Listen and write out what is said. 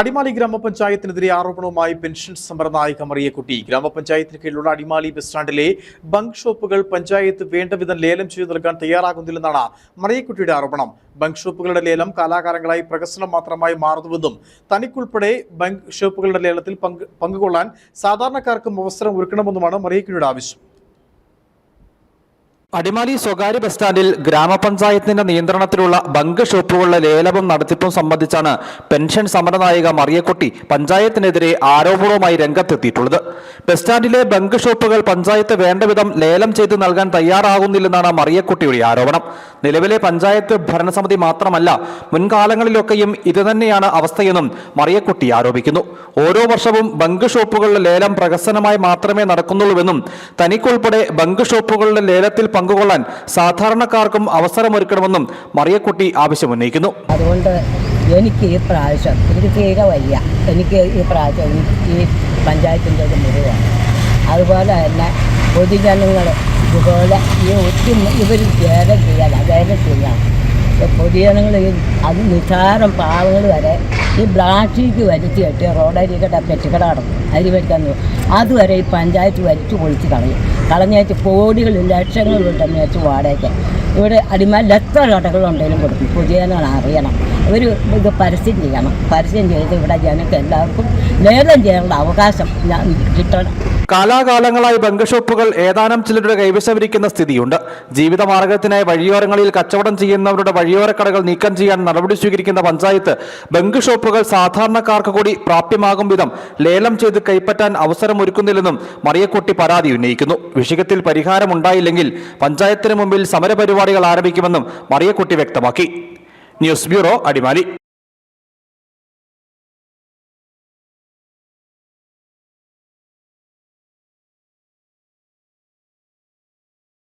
അടിമാലി ഗ്രാമപഞ്ചായത്തിനെതിരെ ആരോപണവുമായി പെൻഷൻ സമരനായിക മറിയക്കുട്ടി ഗ്രാമപഞ്ചായത്തിന് കീഴിലുള്ള Adimali bus സ്റ്റാൻഡിലെ bunk ഷോപ്പുകൾ പഞ്ചായത്ത് വേണ്ടവിധം ലേലം ചെയ്തു നൽകാൻ തയ്യാറാകുന്നില്ലെന്നാണ് മറിയക്കുട്ടിയുടെ ആരോപണം. ബങ്ക് ഷോപ്പുകളുടെ ലേലം കാലാകാലങ്ങളായി പ്രകസനം മാത്രമായി മാറുന്നുവെന്നും തനിക്കുൾപ്പെടെ ബങ്ക് ഷോപ്പുകളുടെ ലേലത്തിൽ പങ്ക് പങ്കുകൊള്ളാൻ സാധാരണക്കാർക്കും അവസരം ഒരുക്കണമെന്നുമാണ് മറിയക്കുട്ടിയുടെ ആവശ്യം. അടിമാലി സ്വകാര്യ ബസ് സ്റ്റാൻഡിൽ ഗ്രാമപഞ്ചായത്തിന്റെ നിയന്ത്രണത്തിലുള്ള ബങ്ക് ഷോപ്പുകളുടെ ലേലവും നടത്തിപ്പും സംബന്ധിച്ചാണ് പെൻഷൻ സമരനായിക മറിയക്കുട്ടി പഞ്ചായത്തിനെതിരെ ആരോപണവുമായി രംഗത്തെത്തിയിട്ടുള്ളത്. ബസ് സ്റ്റാൻഡിലെ ബങ്ക് ഷോപ്പുകൾ പഞ്ചായത്ത് വേണ്ടവിധം ലേലം ചെയ്തു നൽകാൻ തയ്യാറാകുന്നില്ലെന്നാണ് മറിയക്കുട്ടിയുടെ ആരോപണം. നിലവിലെ പഞ്ചായത്ത് ഭരണസമിതി മാത്രമല്ല മുൻകാലങ്ങളിലൊക്കെയും ഇതുതന്നെയാണ് അവസ്ഥയെന്നും മറിയക്കുട്ടി ആരോപിക്കുന്നു. ഓരോ വർഷവും ബങ്ക് ഷോപ്പുകളുടെ ലേലം പ്രകസനമായി മാത്രമേ നടക്കുന്നുള്ളൂവെന്നും തനിക്കുൾപ്പെടെ ബങ്ക് ഷോപ്പുകളുടെ ലേലത്തിൽ പങ്കുകൊള്ളാൻ സാധാരണക്കാർക്കും അവസരമൊരുക്കണമെന്നും മറിയക്കുട്ടി ആവശ്യമുന്നയിക്കുന്നു. അതുകൊണ്ട് എനിക്ക് ഈ പ്രാവശ്യം എനിക്ക് തീരെ വയ്യ. എനിക്ക് ഈ പ്രാവശ്യം ഈ- പഞ്ചായത്തിന്റെ ഒരു മുറിവാണ് അതുപോലെ തന്നെ പൊതുജനങ്ങൾ ഇതുപോലെ ഈ ഒത്തിരി ഇവർ ചെയ്യാൻ അതായത് ചെയ്യണം പൊതുജനങ്ങൾ അത് നിസാരം പാവങ്ങൾ വരെ ഈ ബ്ലാസ്റ്റിക്ക് വരുത്തി കെട്ടി റോഡരികട പെറ്റുകട കടന്നു അരി മേടിക്കാൻ അതുവരെ ഈ പഞ്ചായത്ത് വലിച്ചു പൊളിച്ച് കളയും. കളഞ്ഞേച്ച് കോടികൾ ലക്ഷങ്ങൾ കിട്ടുന്ന വെച്ച് വാടകയ്ക്ക്. ഇവിടെ അടിമാല എത്ര കടകളുണ്ടെങ്കിലും കൊടുക്കും. പൊതുജനങ്ങൾ അറിയണം. ഒരു ഇത് പരസ്യം ചെയ്യണം. പരസ്യം ചെയ്ത് ഇവിടെ ജനങ്ങൾക്ക് എല്ലാവർക്കും ലേലം ചെയ്യാനുള്ള അവകാശം കിട്ടണം. കാലാകാലങ്ങളായി ബംഗഷോപ്പുകൾ ഷോപ്പുകൾ ഏതാനും ചിലരുടെ കൈവശമിരിക്കുന്ന സ്ഥിതിയുണ്ട്. ജീവിതമാർഗത്തിനായി വഴിയോരങ്ങളിൽ കച്ചവടം ചെയ്യുന്നവരുടെ വഴിയോര കടകൾ നീക്കം ചെയ്യാൻ നടപടി സ്വീകരിക്കുന്ന പഞ്ചായത്ത് ബങ്ക് ഷോപ്പുകൾ സാധാരണക്കാർക്ക് കൂടി പ്രാപ്യമാകും വിധം ലേലം ചെയ്ത് കൈപ്പറ്റാൻ അവസരമൊരുക്കുന്നില്ലെന്നും മറിയക്കുട്ടി പരാതി ഉന്നയിക്കുന്നു. വിഷയത്തിൽ പരിഹാരമുണ്ടായില്ലെങ്കിൽ പഞ്ചായത്തിന് മുമ്പിൽ സമരപരിപാടികൾ ആരംഭിക്കുമെന്നും മറിയക്കുട്ടി വ്യക്തമാക്കി. News bureau Adimali.